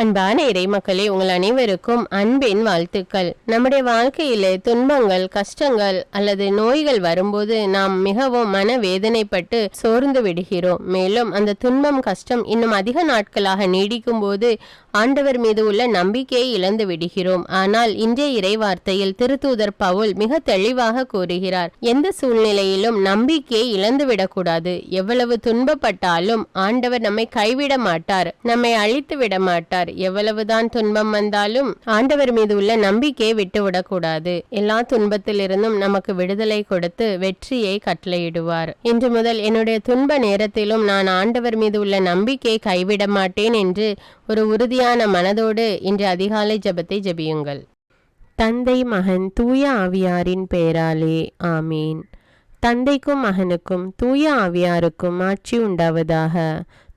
அன்பான இறைமக்களே உங்கள் அனைவருக்கும் அன்பின் வாழ்த்துக்கள். நம்முடைய வாழ்க்கையிலே துன்பங்கள் கஷ்டங்கள் அல்லது நோய்கள் வரும்போது நாம் மிகவும் மனவேதனைப்பட்டு சோர்ந்து விடுகிறோம். மேலும் அந்த துன்பம் கஷ்டம் இன்னும் அதிக நாட்களாக நீடிக்கும் போது ஆண்டவர் மீது உள்ள நம்பிக்கையை இழந்து விடுகிறோம். ஆனால் இன்றைய இறைவார்த்தையில் திருத்தூதர் பவுல் மிக தெளிவாக கூறுகிறார் எந்த சூழ்நிலையிலும் நம்பிக்கையை இழந்து விடக்கூடாது. எவ்வளவு துன்பப்பட்டாலும் ஆண்டவர் நம்மை கைவிட மாட்டார் நம்மை அழித்து விட மாட்டார். எவ்வளவுதான் துன்பம் வந்தாலும் ஆண்டவர் மீது உள்ள நம்பிக்கையை விட்டுவிடக்கூடாது. எல்லா துன்பத்திலிருந்தும் நமக்கு விடுதலை கொடுத்து வெற்றியை கட்டளையிடுவார். இன்று முதல் என்னுடைய துன்ப நேரத்திலும் நான் ஆண்டவர் மீது உள்ள நம்பிக்கையை கைவிட மாட்டேன் என்று ஒரு உறுதியான மனதோடு இன்று அதிகாலை ஜெபத்தை ஜெபியுங்கள். தந்தை மகன் தூய ஆவியாரின் பெயராலே ஆமீன். தந்தைக்கும் மகனுக்கும் தூய ஆவியாருக்கும் ஆட்சி உண்டாவதாக.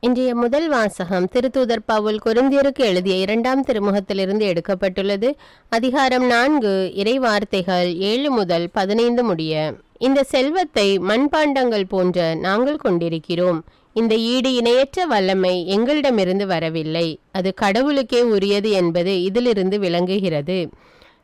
இன்றைய முதல் வாசகம் திருத்தூதர் பவுல் குருந்தியருக்கு எழுதிய இரண்டாம் திருமுகத்திலிருந்து எடுக்கப்பட்டுள்ளது. அதிகாரம் நான்கு இறை வார்த்தைகள் ஏழு முதல் பதினைந்து முடிய. இந்த செல்வத்தை மண்பாண்டங்கள் போன்ற நாங்கள் கொண்டிருக்கிறோம். இந்த ஈடு இணையற்ற வல்லமை எங்களிடமிருந்து வரவில்லை. அது கடவுளுக்கே உரியது என்பது இதிலிருந்து விளங்குகிறது.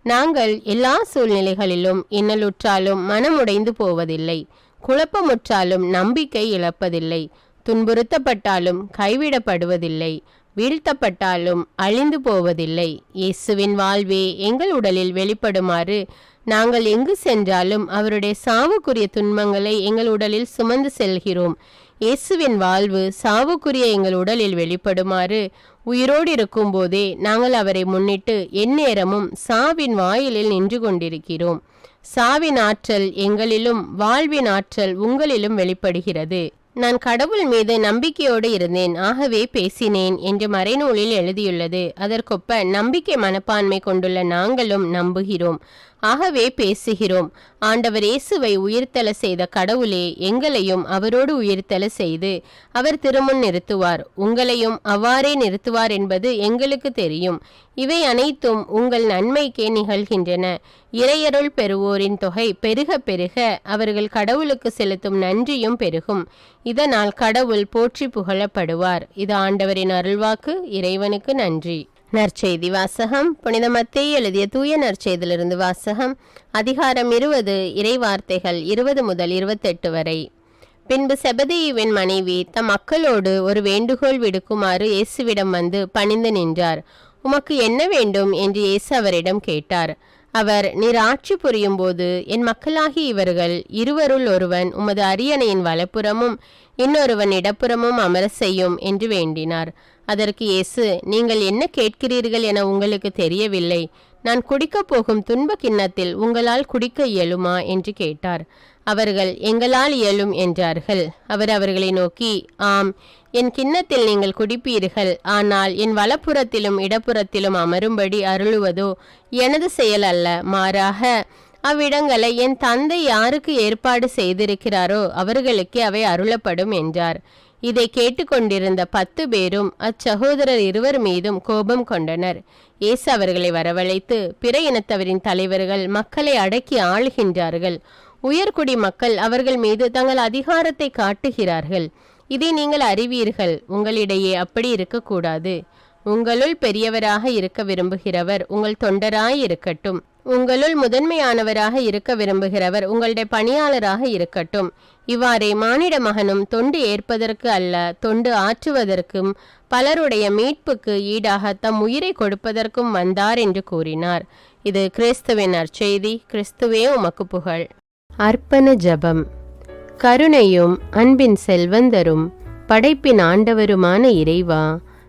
நாங்கள் எல்லா சூழ்நிலைகளிலும் இன்னலுற்றாலும் மனமுடைந்து போவதில்லை. குழப்பமுற்றாலும் நம்பிக்கை இழப்பதில்லை. துன்புறுத்தப்பட்டாலும் கைவிடப்படுவதில்லை வீழ்த்தப்பட்டாலும் அழிந்து போவதில்லை. இயேசுவின் வாழ்வே எங்கள் உடலில் வெளிப்படுமாறு நாங்கள் எங்கு சென்றாலும் அவருடைய சாவுக்குரிய துன்பங்களை எங்கள் உடலில் சுமந்து செல்கிறோம். இயேசுவின் வாழ்வு சாவுக்குரிய எங்கள் உடலில் வெளிப்படுமாறு உயிரோடு இருக்கும்போதே நாங்கள் அவரை முன்னிட்டு எந்நேரமும் சாவின் வாயிலில் நின்று கொண்டிருக்கிறோம். சாவின் ஆற்றல் எங்களிலும் வாழ்வின் ஆற்றல் உங்களிலும் வெளிப்படுகிறது. நான் கடவுள் மீது நம்பிக்கையோடு இருந்தேன். ஆகவே பேசினேன் என்று மறைநூலில் எழுதியுள்ளது. அதற்கொப்ப நம்பிக்கை மனப்பான்மை கொண்டுள்ள நாங்களும் நம்புகிறோம். ஆகவே பேசுகிறோம். ஆண்டவர் இயேசுவை உயிர்த்தல செய்த கடவுளே எங்களையும் அவரோடு உயிர்த்தல செய்து அவர் திருமுன் நிறுத்துவார். உங்களையும் அவ்வாறே நிறுத்துவார் என்பது எங்களுக்கு தெரியும். இவை அனைத்தும் உங்கள் நன்மைக்கே நிகழ்கின்றன. இறையருள் பெறுவோரின் தொகை பெருக பெருக அவர்கள் கடவுளுக்கு செலுத்தும் நன்றியும் பெருகும். இதனால் கடவுள் போற்றி புகழப்படுவார். இது ஆண்டவரின் அருள்வாக்கு. இறைவனுக்கு நன்றி. நற்செய்தி வாசகம். புனித மத்தே எழுதிய தூய நற்செய்தியிலிருந்து வாசகம். அதிகாரம் இருபது இறைவார்த்தைகள் இருபது முதல் இருபத்தெட்டு வரை. பின்பு செபதேயுவின் மனைவி தம் மக்களோடு ஒரு வேண்டுகோள் விடுக்குமாறு இயேசுவிடம் வந்து பணிந்து நின்றார். உமக்கு என்ன வேண்டும்? என்று இயேசு அவரிடம் கேட்டார். அவர் நீர் ஆட்சி புரியும் போது என் மக்களாகி இவர்கள் இருவருள் ஒருவன் உமது அரியணையின் வலப்புறமும் இன்னொருவன் இடப்புறமும் அமர செய்யும் என்று வேண்டினார். அதற்கு இயேசு நீங்கள் என்ன கேட்கிறீர்கள் என உங்களுக்கு தெரியவில்லை. நான் குடிக்கப் போகும் துன்ப கிண்ணத்தில் உங்களால் குடிக்க இயலுமா? என்று கேட்டார். அவர்கள் எங்களால் இயலும் என்றார்கள். அவர் அவர்களை நோக்கி ஆம் என் கிண்ணத்தில் நீங்கள் குடிப்பீர்கள். ஆனால் என் வலப்புறத்திலும் இடப்புறத்திலும் அமரும்படி அருளுவதோ எனது செயல் அல்ல. மாறாக அவ்விடங்களை என் தந்தை யாருக்கு ஏற்பாடு செய்திருக்கிறாரோ அவர்களுக்கே அவை அருளப்படும் என்றார். இதை கேட்டுக்கொண்டிருந்த பத்து பேரும் அச்சகோதரர் இருவர் மீதும் கோபம் கொண்டனர். இயேசு அவர்களை வரவழைத்து பிற இனத்தவரின் தலைவர்கள் மக்களை அடக்கி ஆளுகின்றார்கள். உயர்குடி மக்கள் அவர்கள் மீது தங்கள் அதிகாரத்தை காட்டுகிறார்கள். இதை நீங்கள் அறிவீர்கள். உங்களிடையே அப்படி இருக்கக்கூடாது. உங்களுள் பெரியவராக இருக்க விரும்புகிறவர் உங்கள் தொண்டராய் இருக்கட்டும். உங்களுள் முதன்மையானவராக இருக்க விரும்புகிறவர் உங்களுடைய பணியாளராக இருக்கட்டும். இவ்வாறே மானிட மகனும் தொண்டு ஏற்பதற்கு அல்ல தொண்டு ஆற்றுவதற்கும் பலருடைய மீட்புக்கு ஈடாக தம் உயிரை கொடுப்பதற்கும் வந்தார் என்று கூறினார். இது கிறிஸ்துவின் நற்செய்தி. கிறிஸ்துவே உமக்கு புகழ். அர்ப்பண ஜபம். கருணையும் அன்பின் செல்வந்தரும் படைப்பின் ஆண்டவருமான இறைவா